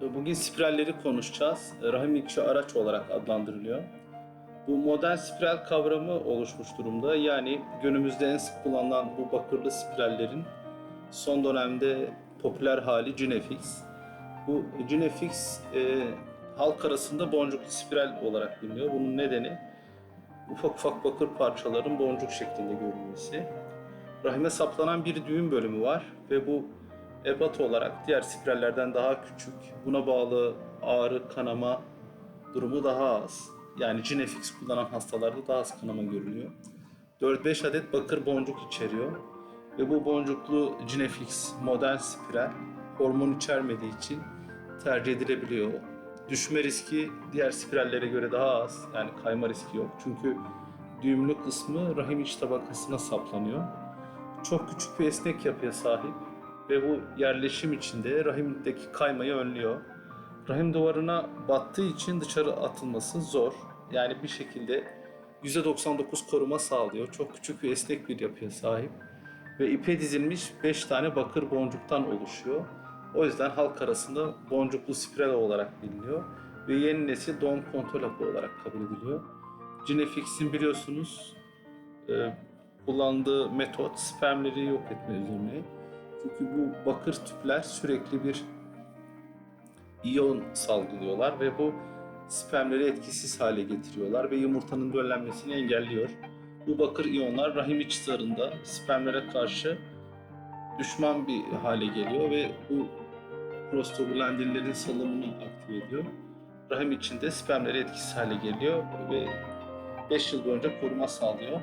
Bugün spiralleri konuşacağız. Rahim içi araç olarak adlandırılıyor. Bu modern spiral kavramı oluşmuş durumda. Yani günümüzde en sık kullanılan bu bakırlı spirallerin son dönemde popüler hali Cinefix. Bu Cinefix e, halk arasında boncuklu spiral olarak biliniyor. Bunun nedeni ufak ufak bakır parçaların boncuk şeklinde görünmesi. Rahime saplanan bir düğüm bölümü var ve bu ebat olarak diğer spirallerden daha küçük. Buna bağlı ağrı, kanama durumu daha az. Yani Cinefix kullanan hastalarda daha az kanama görülüyor. 4-5 adet bakır boncuk içeriyor. Ve bu boncuklu Cinefix modern spiral hormon içermediği için tercih edilebiliyor. Düşme riski diğer spirallere göre daha az. Yani kayma riski yok. Çünkü düğümlü kısmı rahim iç tabakasına saplanıyor. Çok küçük bir esnek yapıya sahip ve bu yerleşim içinde rahimdeki kaymayı önlüyor. Rahim duvarına battığı için dışarı atılması zor. Yani bir şekilde %99 koruma sağlıyor. Çok küçük ve esnek bir yapıya sahip. Ve ipe dizilmiş 5 tane bakır boncuktan oluşuyor. O yüzden halk arasında boncuklu spiral olarak biliniyor. Ve yeni nesil doğum kontrol hapı olarak kabul ediliyor. Cinefix'in biliyorsunuz e, kullandığı metot spermleri yok etme üzerine. Çünkü bu bakır tüpler sürekli bir iyon salgılıyorlar ve bu spermleri etkisiz hale getiriyorlar ve yumurtanın döllenmesini engelliyor. Bu bakır iyonlar rahim iç zarında spermlere karşı düşman bir hale geliyor ve bu prostaglandinlerin salımını aktive ediyor. Rahim içinde spermleri etkisiz hale geliyor ve 5 yıl boyunca koruma sağlıyor.